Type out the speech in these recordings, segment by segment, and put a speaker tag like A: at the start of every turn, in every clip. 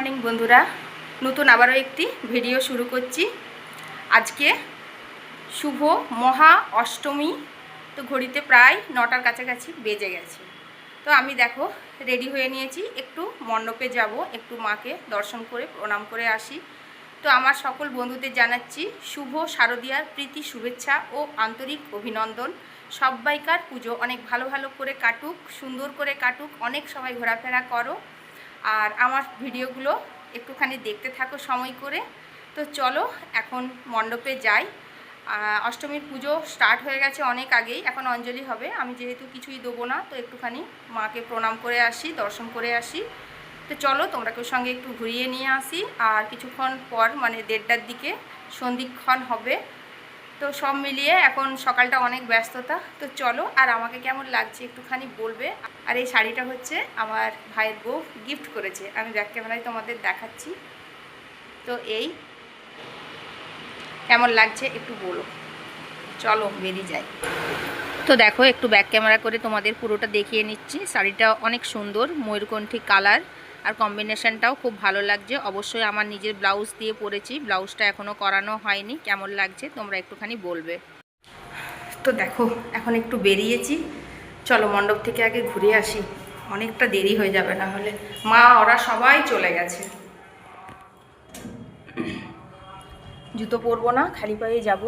A: Morning বন্ধুরা, নতুন আবারও একটি ভিডিও শুরু করছি। আজকে শুভ মহা অষ্টমী, তো ঘড়িতে প্রায় নটার কাছাকাছি বেজে গেছে। তো আমি দেখো, রেডি হয়ে নিয়েছি, একটু মণ্ডপে যাব, একটু মাকে দর্শন করে, প্রণাম করে আসি। তো আমার সকল বন্ধুদের জানাচ্ছি, শুভ শারদীয়ার প্রীতি, শুভেচ্ছা ও আন্তরিক অভিনন্দন। সব্বাইকার পুজো অনেক ভালো ভালো করে কাটুক, সুন্দর করে কাটুক, অনেক সবাই ঘোরাফেরা করো। আর আমার ভিডিওগুলো একটুখানি দেখতে থাকো সময় করে। তো চলো এখন মণ্ডপে যাই। অষ্টমীর পুজো স্টার্ট হয়ে গেছে অনেক আগেই, এখন অঞ্জলি হবে। আমি যেহেতু কিছুই দেবো না, তো একটুখানি মাকে প্রণাম করে আসি, দর্শন করে আসি। তো চলো তোমরা কেউ সঙ্গে একটু ঘুরিয়ে নিয়ে আসি। আর কিছুক্ষণ পর মানে দেড়টার দিকে সন্ধিক্ষণ হবে। তো সব মিলিয়ে এখন সকালটা অনেক ব্যস্ততা। তো চলো, আর আমাকে কেমন লাগছে একটুখানি বলবে। আর এই শাড়িটা হচ্ছে আমার ভাইয়ের বউ গিফট করেছে। আমি ব্যাক ক্যামেরায় তোমাদের দেখাচ্ছি। তো এই, কেমন লাগছে একটু বলো। চলো, বেরিয়ে যাই। তো দেখো, একটু ব্যাক ক্যামেরা করে তোমাদের পুরোটা দেখিয়ে নিচ্ছি। শাড়িটা অনেক সুন্দর, ময়ূরকণ্ঠী কালার আর কম্বিনেশনটাও খুব ভালো লাগছে। অবশ্যই আমার নিজের ব্লাউজ দিয়ে পরেছি। ব্লাউজটা এখনও করানো হয়নি। কেমন লাগছে তোমরা একটুখানি বলবে। তো দেখো, এখন একটু বেরিয়েছি। চলো মণ্ডপ থেকে আগে ঘুরে আসি। অনেকটা দেরি হয়ে যাবে না হলে। মা, ওরা সবাই চলে গেছে। জুতো পরবো না, খালি পায়ে যাব।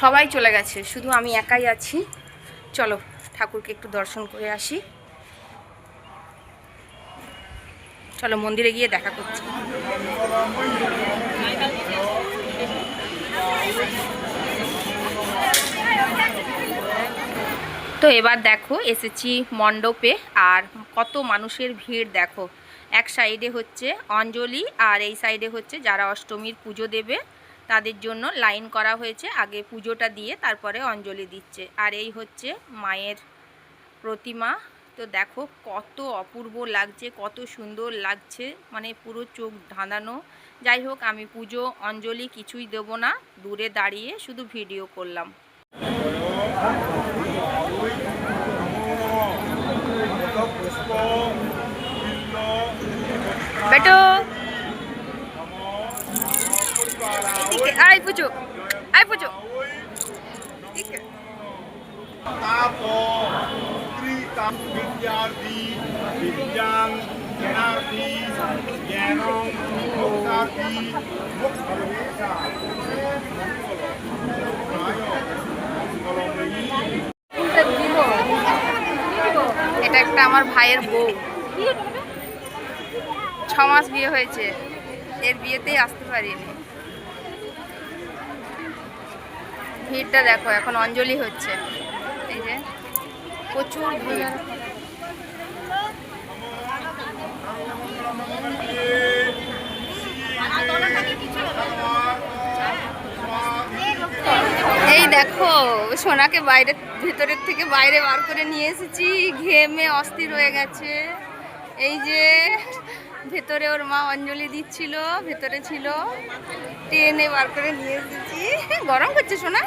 A: সবাই চলে গেছে। শুধু আমি একাই আছি। চলো ঠাকুরকে একটু দর্শন করে আসি। চলো মন্দিরে গিয়ে দেখা করছি। তো এবার দেখো, এসেছি মণ্ডপে আর কত মানুষের ভিড় দেখো। এক সাইডে হচ্ছে অঞ্জলি আর এই সাইডে হচ্ছে যারা অষ্টমীর পুজো দেবে, তাদের জন্য লাইন করা হয়েছে। আগে পুজোটা দিয়ে তারপরে অঞ্জলি দিচ্ছে। আর এই হচ্ছে মায়ের প্রতিমা। তো দেখো কত অপূর্ব লাগছে, কত সুন্দর লাগছে মানে পুরো চোখ ধাঁধানো। যাই হোক, আমি পুজো, অঞ্জলি কিছুই দেব না, দূরে দাঁড়িয়ে শুধু ভিডিও করলাম।
B: विद्यार्थी विद्यां ज्ञानार्थी ज्ञानं मोक्षार्थी मोक्षवेशा
A: এটা একটা আমার ভাইয়ের বউ ছ মাস বিয়ে হয়েছে এর বিয়েতেই আসতে পারিনি ভিড়টা দেখো এখন অঞ্জলি হচ্ছে এই যে প্রচুর ভিড় এই দেখো, সোনাকে বাইরে, ভেতরের থেকে বাইরে বার করে নিয়ে এসেছি। ঘেমে অস্থির হয়ে গেছে। এই যে, ভেতরে ওর মা অঞ্জলি দিচ্ছিল, ভেতরে ছিল। টেনে বার করে নিয়ে এসেছি। গরম করছে সোনা?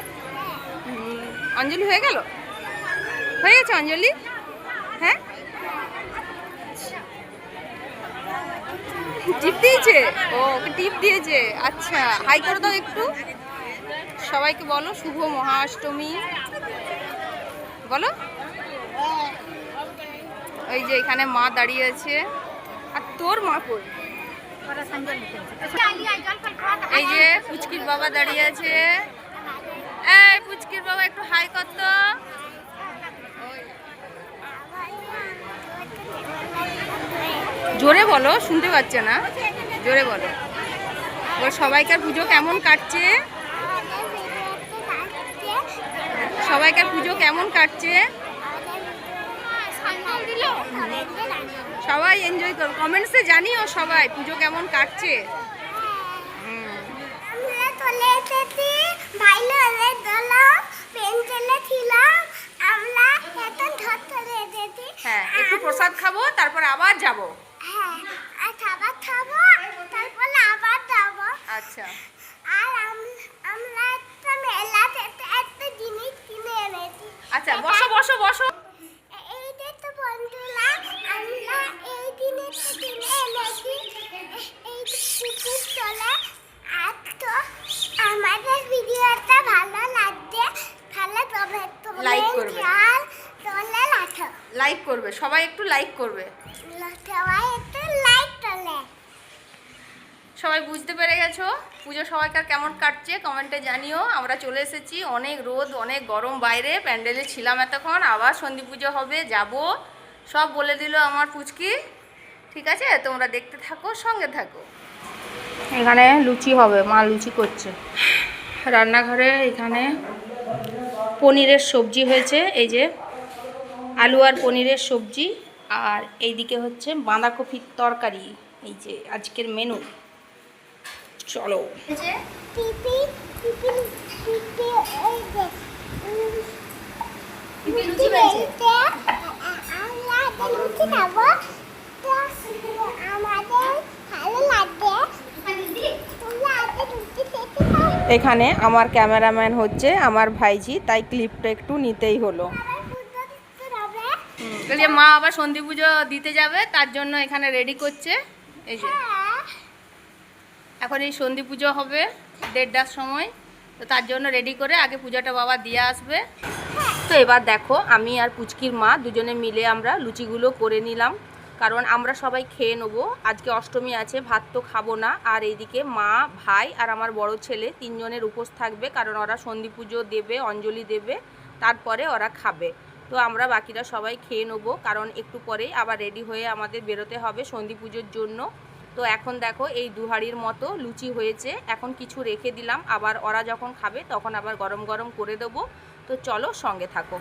A: অঞ্জলি হয়ে গেল? হয়ে গেছে অঞ্জলি? হ্যাঁ? টিপ দিয়েছে? ও টিপ দিয়েছে। আচ্ছা হাই করে দাও একটু। সবাইকে বলো, শুভ মহাষ্টমী। বলো। ওই যে এখানে মা দাঁড়িয়ে আছে। আর তোর মা কই? এই যে পুচকির বাবা দাঁড়িয়ে আছে। এই পুচকির বাবা একটু হাই কর তো জোরে বলো, শুনতে পাচ্ছে না। জোরে বলো। ওর সবাইকার পুজো কেমন কাটছে? সবাইকার পুজো কেমন কাটছে? সবাই এনজয় করো। কমেন্টসে জানিও সবাই পুজো কেমন কাটছে। হ্যাঁ একটু প্রসাদ খাব, তারপর আবার যাব।
C: হ্যাঁ আর খাবার খাব তারপরে আবার যাব।
A: আচ্ছা।
C: আর আমরা একটা মেলা একটা জিনিস কিনে এনেছি।
A: আচ্ছা বসো বসো বসো।
C: এইটা এই কিনে এই আর তো আমাদের ভালো তবে
A: লাইক করবে। লাইক করবে
C: সবাই একটু লাইক করবে।
A: সবাই সবাই বুঝতে পেরে গেছো? পুজো সবাইকার কেমন কাটছে? কমেন্টে জানিও। আমরা চলে এসেছি অনেক রোদ, অনেক গরম বাইরে। প্যান্ডেলে ছিলাম এতক্ষণ, আবার সন্ধি পুজো হবে, যাব। সব বলে দিল আমার পুচকি। ঠিক আছে? তোমরা দেখতে থাকো, সঙ্গে থাকো। এখানে লুচি হবে, মা লুচি করছে। রান্নাঘরে এখানে পনিরের সবজি হয়েছে, এই যে আলু আর পনিরের সবজি। আর এইদিকে হচ্ছে বাঁধাকপির তরকারি, এই যে আজকের মেনু চলো। এখানে আমার ক্যামেরাম্যান হচ্ছে আমার ভাইজি তাই ক্লিপটা একটু নিতেই হলো। মা আবার সন্ধি পুজো দিতে যাবে তার জন্য এখানে রেডি করছে। এই যে। এখন এই সন্ধি পুজো হবে, দেড়টার সময়। তো তার জন্য রেডি করে আগে পূজাটা বাবা দিয়ে আসবে। তো এবার দেখো, আমি আর পুচকির মা দুজনে মিলে আমরা লুচিগুলো করে নিলাম। কারণ আমরা সবাই খেয়ে নেব। আজকে অষ্টমী আছে, ভাত তো খাব না। আর এইদিকে মা, ভাই আর আমার বড় ছেলে তিনজনের উপোস থাকবে। কারণ ওরা সন্ধি পুজো দেবে, অঞ্জলি দেবে, তারপরে ওরা খাবে। তো আমরা বাকিরা সবাই খেয়ে নেব। কারণ একটু পরেই আবার রেডি হয়ে আমাদের বেরোতে হবে সন্ধি পুজোর জন্য। তো এখন দেখো এই দুহাড়ির মতো লুচি হয়েছে। এখন কিছু রেখে দিলাম, আবার ওরা যখন খাবে তখন আবার গরম গরম করে দেবো। তো চলো সঙ্গে থাকো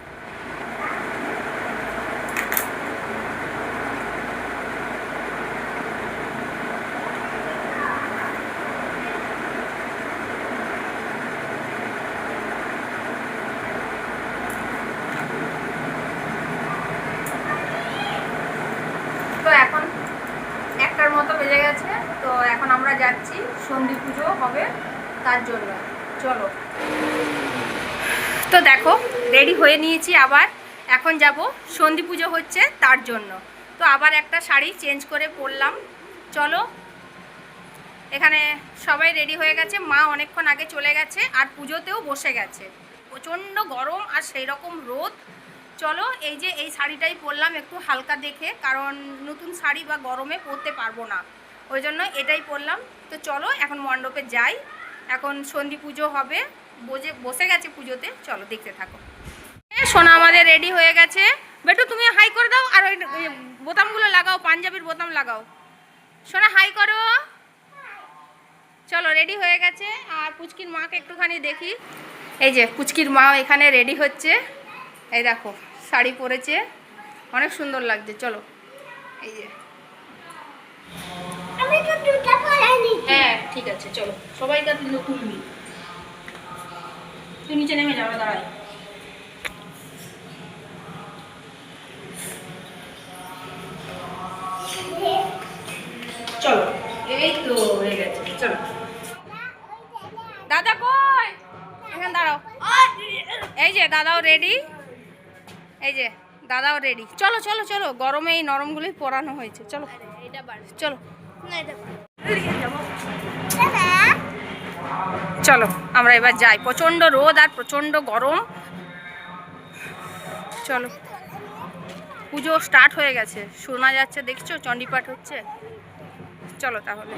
A: তো এখন একটার মতো বেজে গেছে তো এখন আমরা যাচ্ছি, সন্ধি পুজো হবে তার জন্য। চলো। তো দেখো রেডি হয়ে নিয়েছি আবার। এখন যাব, সন্ধি পুজো হচ্ছে তার জন্য। তো আবার একটা শাড়ি চেঞ্জ করে পরলাম। চলো। এখানে সবাই রেডি হয়ে গেছে। মা অনেকক্ষণ আগে চলে গেছে আর পুজোতেও বসে গেছে। প্রচণ্ড গরম আর সেই রকম রোদ। চলো, এই যে এই শাড়িটাই পরলাম একটু হালকা দেখে, কারণ নতুন শাড়ি বা গরমে পরতে পারব না। ওই জন্য এটাই পরলাম তো চলো, এখন মণ্ডপে যাই। এখন সন্ধি পুজো হবে। বসে বসে গেছে পুজোতে। চলো, দেখতে থাকো। সোনা আমাদের রেডি হয়ে গেছে। বেটু, তুমি হাই করে দাও আর ওই বোতামগুলো লাগাও, পাঞ্জাবির বোতাম লাগাও। সোনা হাই করো। চলো রেডি হয়ে গেছে। আর পুচকির মাকে একটুখানি দেখি। এই যে, পুচকির মা এখানে রেডি হচ্ছে। এই দেখো, শাড়ি পরেছে। অনেক সুন্দর লাগছে, চলো। এই যে
C: আমি তো দুটো পড়াই নি
A: হ্যাঁ ঠিক আছে চলো। সবাইকে তুলো তুলবি তুই নিচে নেমে যাবে চলো এই তো হয়ে গেছে চলো। দাদা কই? এখানে দাঁড়াও। এই যে দাদাও রেডি এই যে দাদাও রেডি চলো চলো চলো গরমে এই নরমগুলোই পরানো হয়েছে চলো। চলো। চলো, আমরা এবার যাই। প্রচণ্ড রোদ আর প্রচণ্ড গরম। চলো। পুজো স্টার্ট হয়ে গেছে। শোনা যাচ্ছে, দেখছ? চণ্ডীপাঠ হচ্ছে। চলো তাহলে।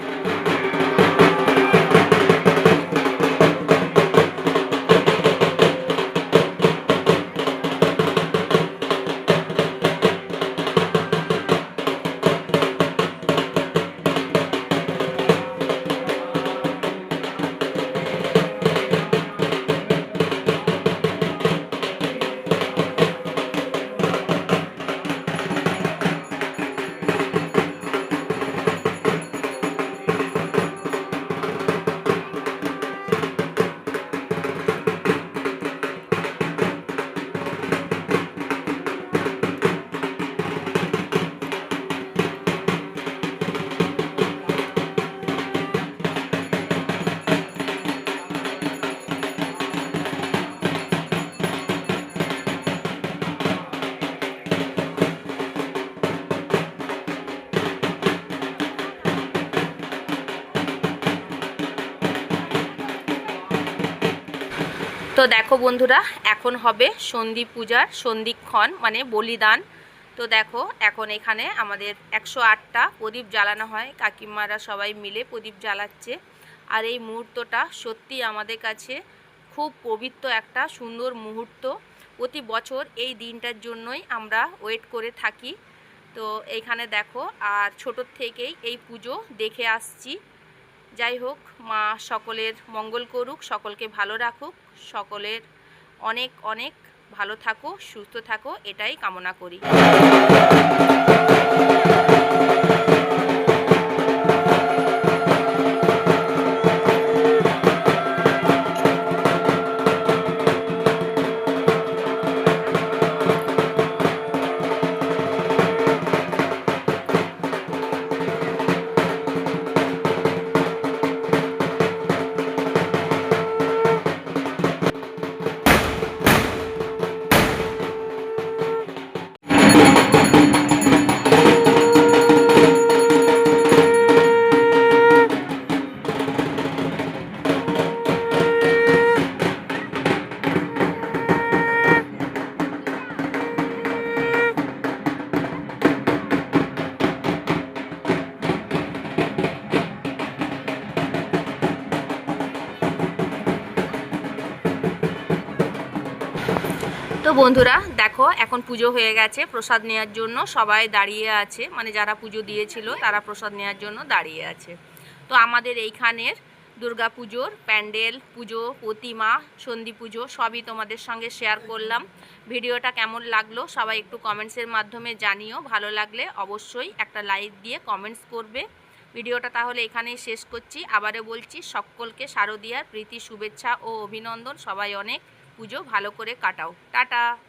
A: তো দেখো বন্ধুরা, এখন হবে সন্ধি পূজার, সন্ধিক্ষণ মানে বলিদান। তো দেখো, এখন এখানে আমাদের একশো আটটা প্রদীপ জ্বালানো হয়। কাকিমারা সবাই মিলে প্রদীপ জ্বালাচ্ছে। আর এই মুহূর্তটা সত্যি আমাদের কাছে খুব পবিত্র একটা সুন্দর মুহূর্ত। প্রতি বছর এই দিনটার জন্যই আমরা ওয়েট করে থাকি। তো এইখানে দেখো, আর ছোটোর থেকেই এই পুজো দেখে আসছি। যাই হোক, মা সকলের মঙ্গল করুক, সকলকে ভালো রাখুক। সকলের অনেক অনেক ভালো থাকো সুস্থ থাকো এটাই কামনা করি। বন্ধুরা, দেখো, এখন পুজো হয়ে গেছে প্রসাদ নেওয়ার জন্য। সবাই দাঁড়িয়ে আছে মানে যারা পুজো দিয়েছিল তারা প্রসাদ নেওয়ার জন্য দাঁড়িয়ে আছে। তো আমাদের এইখানের দুর্গা পুজোর প্যান্ডেল, পুজো, প্রতিমা, সন্ধি পুজো, সবই তোমাদের সঙ্গে শেয়ার করলাম। ভিডিওটা কেমন লাগল সবাই একটু কমেন্টসের মাধ্যমে জানিও। ভালো লাগলে অবশ্যই একটা লাইক দিয়ে কমেন্টস করবে। ভিডিওটা তাহলে এখানেই শেষ করছি। আবারও বলছি, সকলকে শারদিয়ার প্রীতি, শুভেচ্ছা ও অভিনন্দন। সবাই অনেক পুজো ভালো করে কাটাও। টাটা।